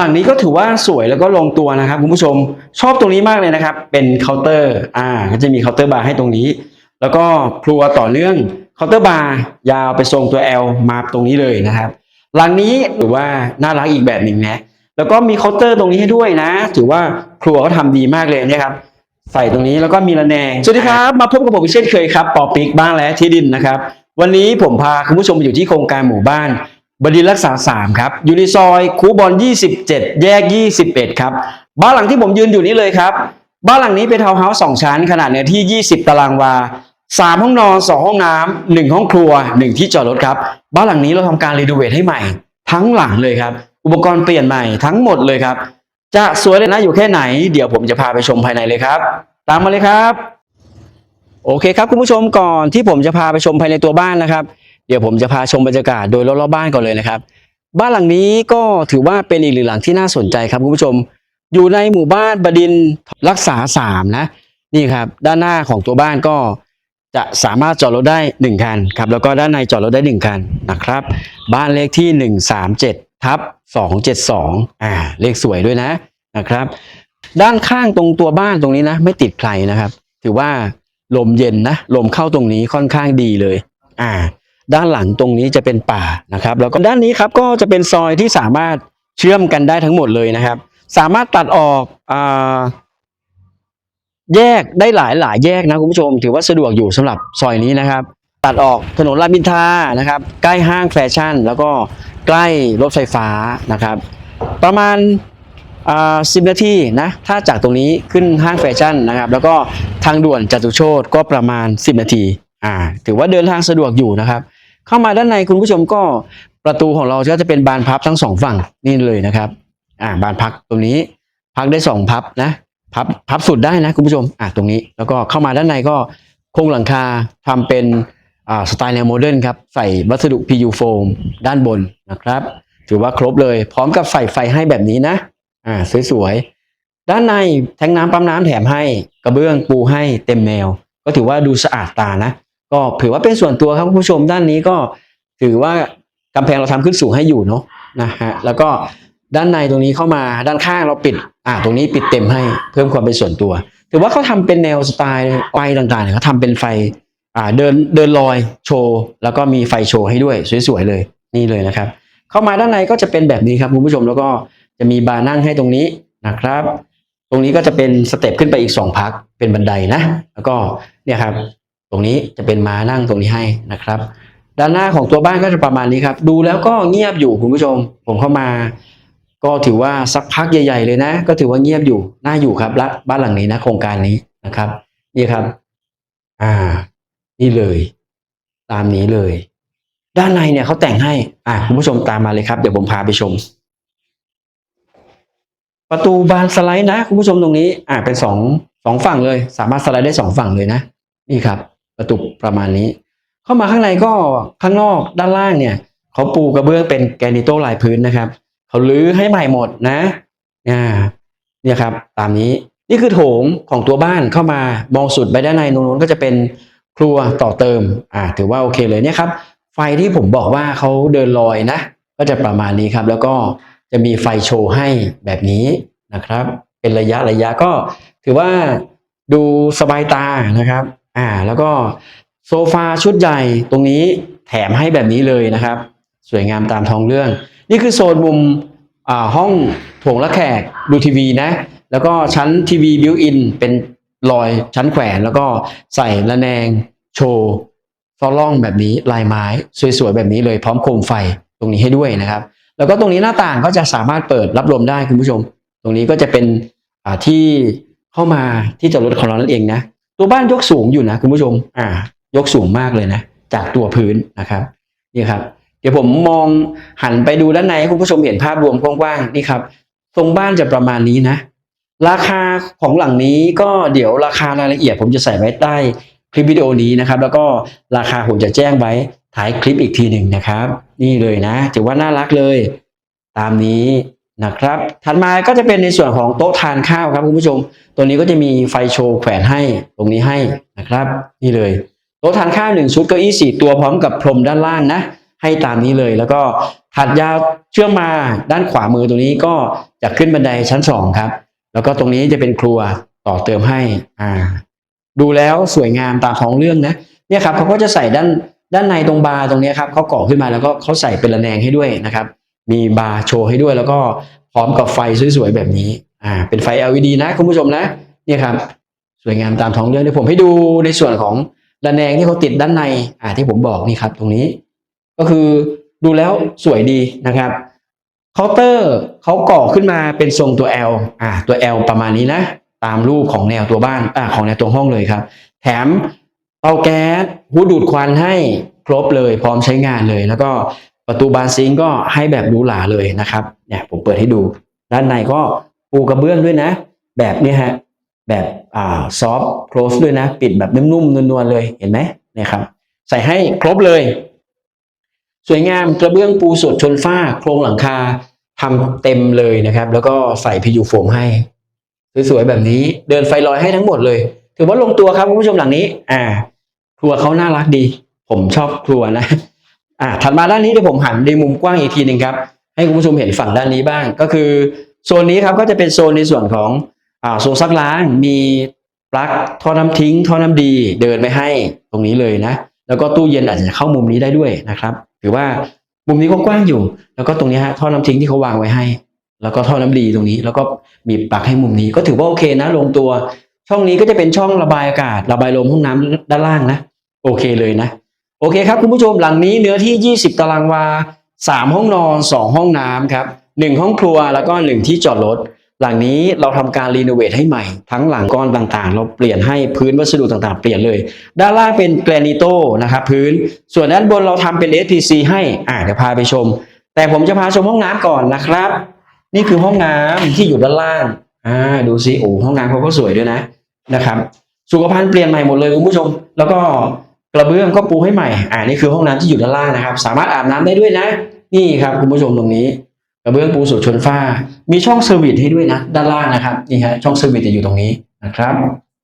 หลังนี้ก็ถือว่าสวยแล้วก็ลงตัวนะครับคุณผู้ชมชอบตรงนี้มากเลยนะครับ เป็นเคาน์เตอร์อ่าก็จะมีเคาน์เตอร์บาร์ให้ตรงนี้ แล้วก็ครัวต่อเนื่องเคาน์เตอร์บาร์ยาวไปทรงตัว L มาตรงนี้เลยนะครับหลังนี้ถือว่าน่ารักอีกแบบหนึ่งนะแล้วก็มีเคาน์เตอร์ตรงนี้ให้ด้วยนะ ถือว่าครัวเขาทำดีมากเลยนี่ยครับใส่ตรงนี้แล้วก็มีระแนงสวัสดีครับมาพบกับผมเช่นเคยครับปอปิกบ้านและที่ดินนะครับ วันนี้ผมพาคุณผู้ชมมาอยู่ที่โครงการหมู่บ้าน บดินร์รักษา 3 ครับ อยู่ในซอยคูบอล 27 แยก 21 ครับ บ้านหลังที่ผมยืนอยู่นี้เลยครับ บ้านหลังนี้เป็นทาวน์เฮาส์สองชั้น ขนาดเนื้อที่ 20 ตารางวา 3 ห้องนอน 2 ห้องน้ำ1ห้องครัว 1 ที่จอดรถครับ บ้านหลังนี้เราทำการรีโนเวทให้ใหม่ ทั้งหลังเลยครับ อุปกรณ์เปลี่ยนใหม่ทั้งหมดเลยครับ จะสวยเลยนะอยู่แค่ไหน เดี๋ยวผมจะพาไปชมภายในเลยครับ ตามมาเลยครับ โอเคครับคุณผู้ชมก่อนที่ผมจะพาไปชมภายในตัวบ้านนะครับ เดี๋ยวผมจะพาชมบรรยากาศโดยรอบๆบ้านก่อนเลยนะครับ บ้านหลังนี้ก็ถือว่าเป็นอีกหนึ่งหลังที่น่าสนใจครับคุณผู้ชม อยู่ในหมู่บ้านบดินรักษาสามนะ นี่ครับ ด้านหน้าของตัวบ้านก็จะสามารถจอดรถได้หนึ่งคันครับแล้วก็ด้านในจอดรถได้หนึ่งคันนะครับ บ้านเลขที่หนึ่งสามเจ็ดทับสองเจ็ดสองอ่าเลขสวยด้วยนะนะครับ ด้านข้างตรงตัวบ้านตรงนี้นะ ไม่ติดใครนะครับ ถือว่าลมเย็นนะ ลมเข้าตรงนี้ค่อนข้างดีเลย อ่า ด้านหลังตรงนี้จะเป็นป่านะครับ แล้วก็ด้านนี้ครับก็จะเป็นซอยที่สามารถเชื่อมกันได้ทั้งหมดเลยนะครับ สามารถตัดออกอแยกได้หลายหลายแยกนะคุณผู้ชม ถือว่าสะดวกอยู่สำหรับซอยนี้นะครับ ตัดออกถนนรามินทานะครับ ใกล้ห้างแฟชั่น แล้วก็ใกล้รถไฟฟ้านะครับ ประมาณสิบนาทีนะถ้าจากตรงนี้ขึ้นห้างแฟชั่นนะครับ แล้วก็ทางด่วนจตุโชตก็ประมาณ 10 นาทีอ่าถือว่าเดินทางสะดวกอยู่นะครับ เข้ามาด้านในคุณผู้ชมก็ประตูของเราก็จะเป็นบานพับทั้งสองฝั่งนี่เลยนะครับอ่าบานพักตรงนี้พักได้สองพับนะพับพับสุดได้นะคุณผู้ชมอ่าตรงนี้แล้วก็เข้ามาด้านในก็โครงหลังคาทำเป็นอ่าสไตล์แนวโมเดิร์นครับใส่วัสดุ PU โฟมด้านบนนะครับ ถือว่าครบเลย พร้อมกับใส่ไฟให้แบบนี้นะอ่าสวยๆด้านในแทงน้ำปั๊มน้ำแถมให้กระเบื้องปูให้เต็มแนว ก็ถือว่าดูสะอาดตานะ ก็ถือว่าเป็นส่วนตัวครับคุณผู้ชมด้านนี้ก็ถือว่ากำแพงเราทำขึ้นสูงให้อยู่เนาะนะฮะแล้วก็ด้านในตรงนี้เข้ามาด้านข้างเราปิด อ่าตรงนี้ปิดเต็มให้เพิ่มความเป็นส่วนตัว ถือว่าเขาทำเป็นแนวสไตล์ไฟต่างๆเนี่ยเขาทำเป็นไฟอ่าเดินเดินลอยโชว์แล้วก็มีไฟโชว์ให้ด้วยสวยๆเลยนี่เลยนะครับ เข้ามาด้านในก็จะเป็นแบบนี้ครับคุณผู้ชมแล้วก็จะมีบาร์นั่งให้ตรงนี้นะครับ ตรงนี้ก็จะเป็นสเต็ปขึ้นไปอีกสองพักเป็นบันไดนะ แล้วก็เนี่ยครับ ตรงนี้จะเป็นม้านั่งตรงนี้ให้นะครับ ด้านหน้าของตัวบ้านก็จะประมาณนี้ครับ ดูแล้วก็เงียบอยู่คุณผู้ชม ผมเข้ามา ก็ถือว่าสักพักใหญ่ ๆ เลยนะ ก็ถือว่าเงียบอยู่น่าอยู่ครับบ้านหลังนี้นะโครงการนี้นะครับ นี่ครับ อ่า นี่เลย ตามนี้เลย ด้านในเนี่ยเขาแต่งให้ อ่าคุณผู้ชมตามมาเลยครับเดี๋ยวผมพาไปชมประตูบานสไลด์นะคุณผู้ชมตรงนี้ อ่าเป็นสองสองฝั่งเลย สามารถสไลด์ได้สองฝั่งเลยนะ นี่ครับ ประตูประมาณนี้ เข้ามาข้างในก็ข้างนอกด้านล่างเนี่ยเขาปูกระเบื้องเป็นแกนิโตลายพื้นนะครับเขาลื้อให้ใหม่หมดนะอ่าเนี่ยครับ ตามนี้นี่คือโถงของตัวบ้านเข้ามามองสุดไปด้านในนู้นก็จะเป็นครัวต่อเติม อ่า ถือว่าโอเคเลยเนี่ยครับไฟที่ผมบอกว่าเขาเดินลอยนะ ก็จะประมาณนี้ครับ แล้วก็จะมีไฟโชว์ให้แบบนี้นะครับ เป็นระยะระยะก็ถือว่าดูสบายตานะครับ อ่า แล้วก็โซฟาชุดใหญ่ตรงนี้แถมให้แบบนี้เลยนะครับ สวยงามตามท้องเรื่อง นี่คือโซนมุมอ่าห้องถงละแขกดูทีวีนะ แล้วก็ชั้นทีวีบิวอินเป็นรอยชั้นแขวนแล้วก็ใส่ระแนงโชว์ฟอล่องแบบนี้ลายไม้สวยๆแบบนี้เลยพร้อมโคมไฟตรงนี้ให้ด้วยนะครับ แล้วก็ตรงนี้หน้าต่างก็จะสามารถเปิดรับลมได้คุณผู้ชม ตรงนี้ก็จะเป็นอ่าที่เข้ามาที่จอดรถของเรานั่นเองนะ ตัวบ้านยกสูงอยู่นะคุณผู้ชม อ่า ยกสูงมากเลยนะ จากตัวพื้นนะครับ นี่ครับ เดี๋ยวผมมองหันไปดูด้านในให้คุณผู้ชมเห็นภาพรวมกว้างๆนี่ครับ ทรงบ้านจะประมาณนี้นะ ราคาของหลังนี้ก็เดี๋ยวราคารายละเอียด ผมจะใส่ไว้ใต้คลิปวิดีโอนี้นะครับ แล้วก็ราคาผมจะแจ้งไว้ท้ายคลิปอีกทีหนึ่งนะครับ นี่เลยนะถือว่าน่ารักเลย ตามนี้ นะครับถัดมาก็จะเป็นในส่วนของโต๊ะทานข้าวครับคุณผู้ชม ตัวนี้ก็จะมีไฟโชว์แขวนให้ตรงนี้ให้นะครับ นี่เลย โต๊ะทานข้าวหนึ่งชุดเก้าอี้สี่ตัวพร้อมกับพรมด้านล่างนะ ให้ตามนี้เลยแล้วก็ถัดยาวเชื่อมมาด้านขวามือตรงนี้ก็จะขึ้นบันไดชั้นสองครับ แล้วก็ตรงนี้จะเป็นครัวต่อเติมให้อ่า ดูแล้วสวยงามตามท้องเรื่องนะเนี่ยครับเขาก็จะใส่ด้านด้านในตรงบาร์ตรงนี้ครับเขาก่อขึ้นมาแล้วก็เขาใส่เป็นระแนงให้ด้วยนะครับ มีบาร์โชว์ให้ด้วยแล้วก็พร้อมกับไฟสวยๆแบบนี้อ่าเป็นไฟ LED นะคุณผู้ชมนะเนี่ยครับสวยงามตามท้องเรื่องเดี๋ยวผมให้ดูในส่วนของระแนงที่เขาติดด้านในอ่าที่ผมบอกนี่ครับ ตรงนี้ ก็คือดูแล้วสวยดีนะครับเคาน์เตอร์เขาก่อขึ้นมาเป็นทรงตัว L อ่าตัว L ประมาณนี้นะ ตามรูปของแนวตัวบ้านอ่าของแนวตัวห้องเลยครับ แถมเตาแก๊สหูดูดควันให้ครบเลย พร้อมใช้งานเลย แล้วก็ ประตูบานซิงก็ให้แบบหรูหราเลยนะครับเนี่ยผมเปิดให้ดู ด้านในก็ปูกระเบื้องด้วยนะ แบบนี้ฮะแบบอ่าซอฟต์โคลสด้วยนะ ปิดแบบนุ่มๆนวลๆเลยเห็นไหมนี่ครับ ใส่ให้ครบเลย สวยงามกระเบื้องปูสดชนฝ้า โครงหลังคาทำเต็มเลยนะครับ แล้วก็ใส่พิยูโฟมให้ สวยๆแบบนี้เดินไฟลอยให้ทั้งหมดเลย ถือว่าลงตัวครับคุณผู้ชมหลังนี้ อ่า ครัวเขาน่ารักดี ผมชอบครัวนะ อ่าถัดมาด้านนี้เดี๋ยวผมหันในมุมกว้างอีกทีหนึ่งครับ ให้คุณผู้ชมเห็นฝั่งด้านนี้บ้าง ก็คือโซนนี้ครับก็จะเป็นโซนในส่วนของอ่าโซนซักล้างมีปลั๊กท่อน้ำทิ้งท่อน้ำดีเดินไปให้ตรงนี้เลยนะ แล้วก็ตู้เย็นอาจจะเข้ามุมนี้ได้ด้วยนะครับถือว่ามุมนี้ก็กว้างอยู่ แล้วก็ตรงนี้ฮะท่อน้ำทิ้งที่เขาวางไว้ให้ แล้วก็ท่อน้ำดีตรงนี้ แล้วก็มีปลั๊กให้มุมนี้ก็ถือว่าโอเคนะ ลงตัว ช่องนี้ก็จะเป็นช่องระบายอากาศ ระบายลมห้องน้ำด้านล่างนะ โอเคเลยนะ โอเคครับคุณผู้ชมหลังนี้เนื้อที่ 20 ตารางวา 3 ห้องนอน 2 ห้องน้ำครับ 1 ห้องครัวแล้วก็ 1 ที่จอดรถ หลังนี้เราทำการรีโนเวทให้ใหม่ ทั้งหลังก้อนต่างๆ เราเปลี่ยนให้พื้นวัสดุต่างๆ เปลี่ยนเลย ด้านล่างเป็นแกรนิโตนะครับพื้น ส่วนด้านบนเราทำเป็น SPC ให้อ่าเดี๋ยวพาไปชม แต่ผมจะพาชมห้องน้ำก่อนนะครับ นี่คือห้องน้ำที่อยู่ด้านล่างอ่าดูซิโอ้ห้องน้ำเขาก็สวยด้วยนะนะครับ สุขภัณฑ์เปลี่ยนใหม่หมดเลยคุณผู้ชม แล้วก็ ระเบื้องก็ปูให้ใหม่ อ่านี่คือห้องน้ำที่อยู่ด้านล่างนะครับ สามารถอาบน้ำได้ด้วยนะ นี่ครับคุณผู้ชมตรงนี้กระเบื้องปูสดชนฝ้า มีช่องเซอร์วิสให้ด้วยนะ ด้านล่างนะครับนี่ฮะช่องเซอร์วิสจะอยู่ตรงนี้นะครับ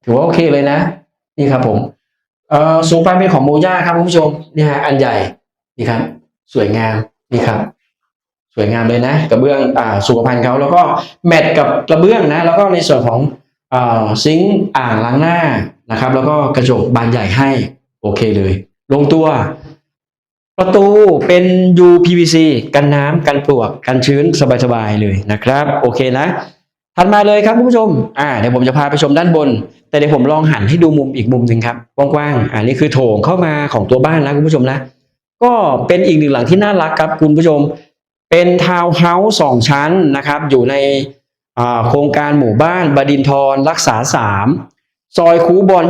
ถือว่าโอเคเลยนะ นี่ครับผมเอ่อสูงไปเป็นของโมย่าครับคุณผู้ชมนี่ฮะอันใหญ่นี่ครับ สวยงามนี่ครับ สวยงามเลยนะ กระเบื้องอ่าสุขภัณฑ์เขาแล้วก็แมทกับกระเบื้องนะ แล้วก็ในส่วนของอ่าซิงค์อ่างล้างหน้านะครับ แล้วก็กระจกบานใหญ่ให้ โอเคเลย ลงตัว ประตูเป็น UPVC กันน้ำกันปลวกกันชื้นสบายๆเลยนะครับ โอเคนะถัดมาเลยครับคุณผู้ชม อ่า เดี๋ยวผมจะพาไปชมด้านบน แต่เดี๋ยวผมลองหันให้ดูมุมอีกมุมหนึ่งครับ กว้างๆ อ่านี่คือโถงเข้ามาของตัวบ้านนะคุณผู้ชมนะ ก็เป็นอีกหนึ่งหลังที่น่ารักครับคุณผู้ชม เป็นทาวน์เฮาส์สองชั้นนะครับ อยู่ในโครงการหมู่บ้านบดินทรรักษาสาม ซอยคูบอล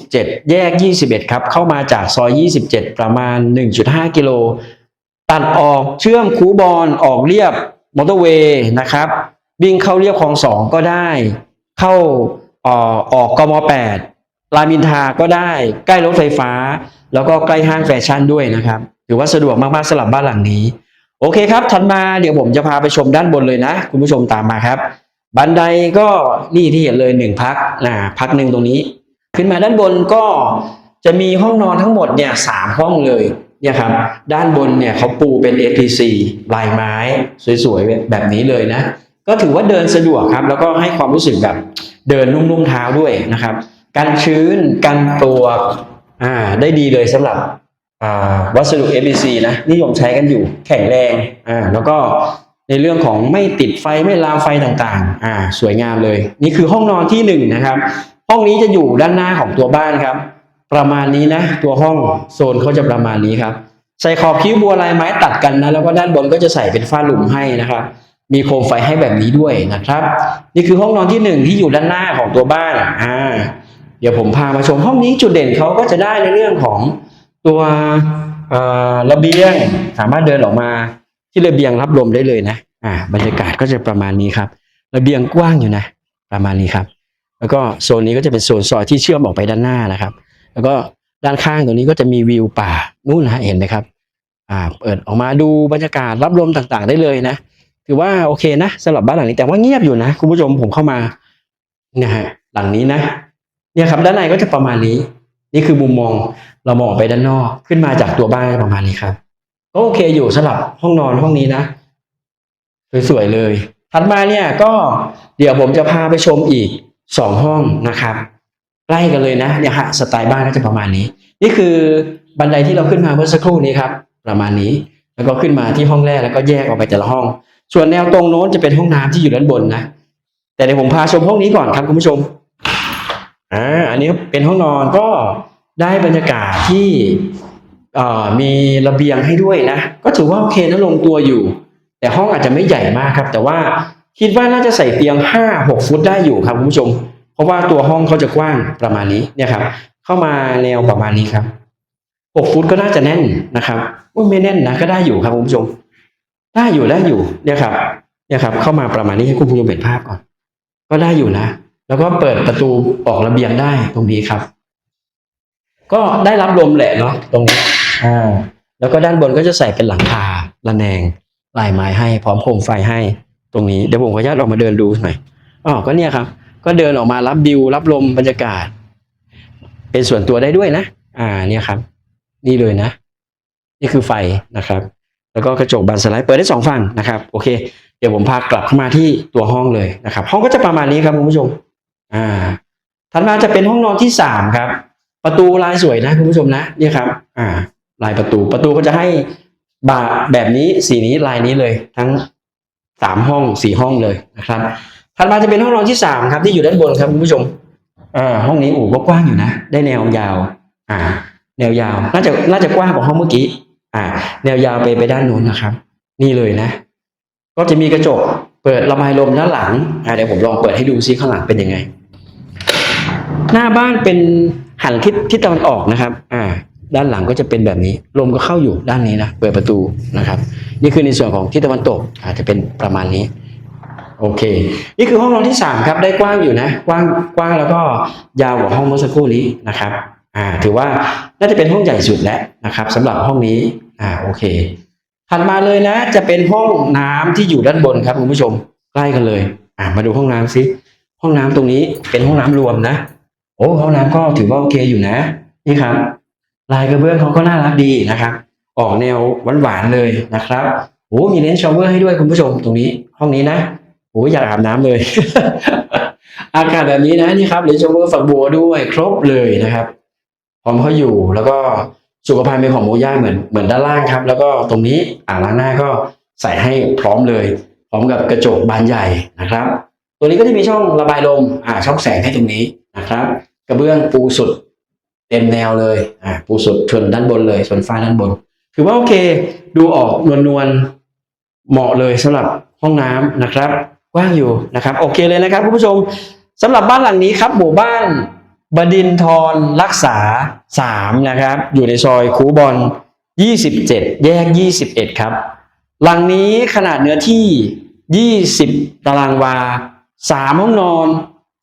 27 แยก 21 ครับ เข้ามาจากซอย 27 ประมาณ 1.5 กิโล ตัดออกเชื่อมคูบอลออกเรียบมอเตอร์เวย์นะครับ วิ่งเข้าเรียบคลองสองก็ได้ เข้าออออกกม 8 รามอินทาก็ได้ ใกล้รถไฟฟ้า แล้วก็ใกล้ห้างแฟชั่นด้วยนะครับ ถือว่าสะดวกมาก ๆสำหรับบ้านหลังนี้ โอเคครับ ถัดมาเดี๋ยวผมจะพาไปชมด้านบนเลยนะ คุณผู้ชมตามมาครับ บันไดก็นี่ที่เห็นเลยหนึ่งพักนะพักหนึ่งตรงนี้ ขึ้นมาด้านบนก็จะมีห้องนอนทั้งหมดเนี่ยสามห้องเลยเนี่ยครับด้านบนเนี่ยเขาปูเป็น SPC ลายไม้สวยๆแบบนี้เลยนะ ก็ถือว่าเดินสะดวกครับ แล้วก็ให้ความรู้สึกแบบเดินนุ่มๆเท้าด้วยนะครับกันชื้นกันปลวอ่าได้ดีเลยสำหรับวัสดุ ABC นะนิยมใช้กันอยู่แข็งแรงอ่าแล้วก็ ในเรื่องของไม่ติดไฟไม่ลามไฟต่างๆ อ่า สวยงามเลย นี่คือห้องนอนที่หนึ่งนะครับ ห้องนี้จะอยู่ด้านหน้าของตัวบ้านครับ ประมาณนี้นะ ตัวห้องโซนเขาจะประมาณนี้ครับ ใส่ขอบคิ้วบัวลายไม้ตัดกันนะ แล้วก็ด้านบนก็จะใส่เป็นฝ้าหลุมให้นะครับ มีโคมไฟให้แบบนี้ด้วยนะครับ นี่คือห้องนอนที่หนึ่งที่อยู่ด้านหน้าของตัวบ้าน อ่า เดี๋ยวผมพามาชมห้องนี้จุดเด่นเขาก็จะได้ในเรื่องของตัวระเบียง สามารถเดินออกมา ที่ระเบียงรับลมได้เลยนะ อ่า บรรยากาศก็จะประมาณนี้ครับ ระเบียงกว้างอยู่นะ ประมาณนี้ครับ แล้วก็โซนนี้ก็จะเป็นโซนซอยที่เชื่อมออกไปด้านหน้านะครับ แล้วก็ด้านข้างตรงนี้ก็จะมีวิวป่านู่นนะฮะเห็นไหมครับ อ่า เปิดออกมาดูบรรยากาศรับลมต่างๆ ได้เลยนะ ถือว่าโอเคนะสำหรับบ้านหลังนี้แต่ว่าเงียบอยู่นะคุณผู้ชมผมเข้ามานะฮะหลังนี้นะ เนี่ยครับด้านในก็จะประมาณนี้ นี่คือมุมมองเรามองออกไปด้านนอกขึ้นมาจากตัวบ้านประมาณนี้ครับ ก็โอเคอยู่สำหรับห้องนอนห้องนี้นะสวยๆเลย ถัดมาเนี่ยก็เดี๋ยวผมจะพาไปชมอีกสองห้องนะครับใกล้กันเลยนะเนี่ยฮะสไตล์บ้านก็จะประมาณนี้ นี่คือบันไดที่เราขึ้นมาเมื่อสักครู่นี้ครับประมาณนี้ แล้วก็ขึ้นมาที่ห้องแรกแล้วก็แยกออกไปแต่ละห้อง ส่วนแนวตรงโน้นจะเป็นห้องน้ำที่อยู่ด้านบนนะแต่เดี๋ยวผมพาชมห้องนี้ก่อนครับคุณผู้ชมอ่าอันนี้เป็นห้องนอนก็ได้บรรยากาศที่ มีระเบียงให้ด้วยนะ ก็ถือว่าโอเคนะลงตัวอยู่ แต่ห้องอาจจะไม่ใหญ่มากครับ แต่ว่าคิดว่าน่าจะใส่เตียงห้าหกฟุตได้อยู่ครับคุณผู้ชม เพราะว่าตัวห้องเขาจะกว้างประมาณนี้เนี่ยครับ เข้ามาแนวประมาณนี้ครับหกฟุตก็น่าจะแน่นนะครับไม่แน่นนะก็ได้อยู่ครับคุณผู้ชม ได้อยู่ได้อยู่เนี่ยครับเนี่ยครับ เข้ามาประมาณนี้ให้คุณผู้ชมเห็นภาพก่อน ก็ได้อยู่นะ แล้วก็เปิดประตูออกระเบียงได้ตรงนี้ครับ ก็ได้รับลมแหละเนาะตรงนี้ อ่าแล้วก็ด้านบนก็จะใส่เป็นหลังคาระแนงลายไม้ให้ พร้อมโคมไฟให้ตรงนี้เดี๋ยวผมขออนุญาตออกมาเดินดูหน่อยอ๋อก็เนี่ยครับ ก็เดินออกมารับวิวรับลมบรรยากาศ เป็นส่วนตัวได้ด้วยนะ อ่าเนี่ยครับ นี่เลยนะ นี่คือไฟนะครับ แล้วก็กระจกบานสไลด์เปิดได้สองฝั่งนะครับ โอเค เดี๋ยวผมพากลับเข้ามาที่ตัวห้องเลยนะครับ ห้องก็จะประมาณนี้ครับคุณผู้ชม อ่าถัดมาจะเป็นห้องนอนที่สามครับ ประตูลายสวยนะคุณผู้ชมนะเนี่ยครับ อ่า ลายประตู ประตูก็จะให้บาแบบนี้สีนี้ลายนี้เลย ทั้งสามห้องสี่ห้องเลยนะครับถัดมาจะเป็นห้องนอนที่สามครับ ที่อยู่ด้านบนครับคุณผู้ชมอ่าห้องนี้อู่ก็กว้างอยู่นะ ได้แนวยาว อ่า แนวยาว น่าจะน่าจะกว้างกว่าห้องเมื่อกี้ อ่า แนวยาวไปไปด้านนู้นนะครับ นี่เลยนะ ก็จะมีกระจกเปิดระบายลมด้านหลังอ่าเดี๋ยวผมลองเปิดให้ดูซิข้างหลังเป็นยังไง หน้าบ้านเป็นหันทิศทิศตะวันออกนะครับ อ่า ด้านหลังก็จะเป็นแบบนี้ ลมก็เข้าอยู่ด้านนี้นะ เปิดประตูนะครับ นี่คือในส่วนของทิศตะวันตกอาจจะเป็นประมาณนี้ โอเค นี่คือห้องนอนที่สามครับ ได้กว้างอยู่นะ กว้างกว้างแล้วก็ยาวกว่าห้องเมื่อสักครู่นี้นะครับอ่าถือว่าน่าจะเป็นห้องใหญ่สุดแล้วนะครับสำหรับห้องนี้อ่าโอเคถัดมาเลยนะ จะเป็นห้องน้ำที่อยู่ด้านบนครับคุณผู้ชมใกล้กันเลยอ่ามาดูห้องน้ำซิห้องน้ำตรงนี้เป็นห้องน้ำรวมนะ โอ้ห้องน้ำก็ถือว่าโอเคอยู่นะ นี่ครับ ลายกระเบื้องเขาก็น่ารักดีนะครับ ออกแนวหวานๆเลยนะครับโอ้มีเลนส์ชาวเวอร์ให้ด้วยคุณผู้ชมตรงนี้ ห้องนี้นะโอ้อยากอาบน้ำเลย อากาศแบบนี้นะนี่ครับเลนส์ชาวเวอร์ฝักบัวด้วยครบเลยนะครับพร้อมเขาอยู่แล้วก็สุขภัณฑ์เป็นของโมย่าเหมือนเหมือนด้านล่างครับ แล้วก็ตรงนี้อ่างล้างหน้าก็ใส่ให้พร้อมเลย พร้อมกับกระจกบานใหญ่นะครับ ตัวนี้ก็จะมีช่องระบายลมอ่าช่องแสงให้ตรงนี้นะครับ กระเบื้องปูสุด เต็มแนวเลยอ่าปูสุดชนด้านบนเลยชนฟ้าด้านบน ถือว่าโอเค ดูออกนวลนวลๆเหมาะเลยสำหรับห้องน้ำนะครับกว้างอยู่นะครับ โอเคเลยนะครับคุณผู้ชมสำหรับบ้านหลังนี้ครับหมู่บ้านบดินทรรักษา 3 นะครับ อยู่ในซอยคูบอล27 แยก 21 ครับ หลังนี้ขนาดเนื้อที่ 20 ตารางวา 3 ห้องนอน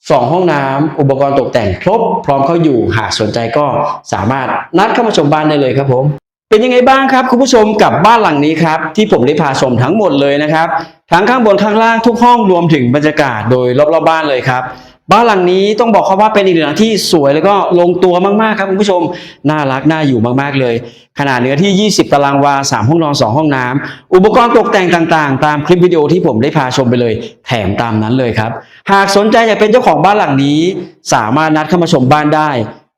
2 ห้องน้ำอุปกรณ์ตกแต่งครบ พร้อมเข้าอยู่หากสนใจก็สามารถนัดเข้ามาชมบ้านได้เลยครับผม เป็นยังไงบ้างครับคุณผู้ชมกับบ้านหลังนี้ครับที่ผมได้พาชมทั้งหมดเลยนะครับทั้งข้างบนข้างล่างทุกห้องรวมถึงบรรยากาศโดยรอบๆบ้านเลยครับบ้านหลังนี้ต้องบอกเขาว่าเป็นอีกหนึ่งหลังที่สวยแล้วก็ลงตัวมากๆครับคุณผู้ชม น่ารักน่าอยู่มากๆเลย ขนาดเนื้อที่ 20 ตารางวา 3 ห้องนอน 2 ห้องน้ำอุปกรณ์ตกแต่งต่างๆ ตามคลิปวิดีโอที่ผมได้พาชมไปเลย แถมตามนั้นเลยครับ หากสนใจอยากเป็นเจ้าของบ้านหลังนี้ สามารถนัดเข้ามาชมบ้านได้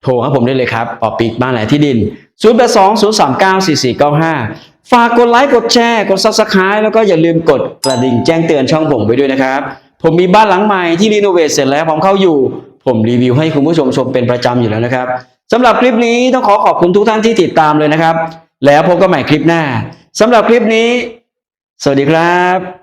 โทรให้ผมได้เลยครับปอปิกบ้านหลที่ดิน 0 8 2 0 3 9 4 4 9 5 ฝากกดไลค์กดแชร์กด subscribe แล้วก็อย่าลืมกดกระดิ่งแจ้งเตือนช่องผมไปด้วยนะครับ ผมมีบ้านหลังใหม่ที่รีโนเวทเสร็จแล้วผมเข้าอยู่ ผมรีวิวให้คุณผู้ชมชมเป็นประจำอยู่แล้วนะครับสำหรับคลิปนี้ต้องขอขอบคุณทุกท่านที่ติดตามเลยนะครับ แล้วพบกันใหม่คลิปหน้าสำหรับคลิปนี้ สวัสดีครับ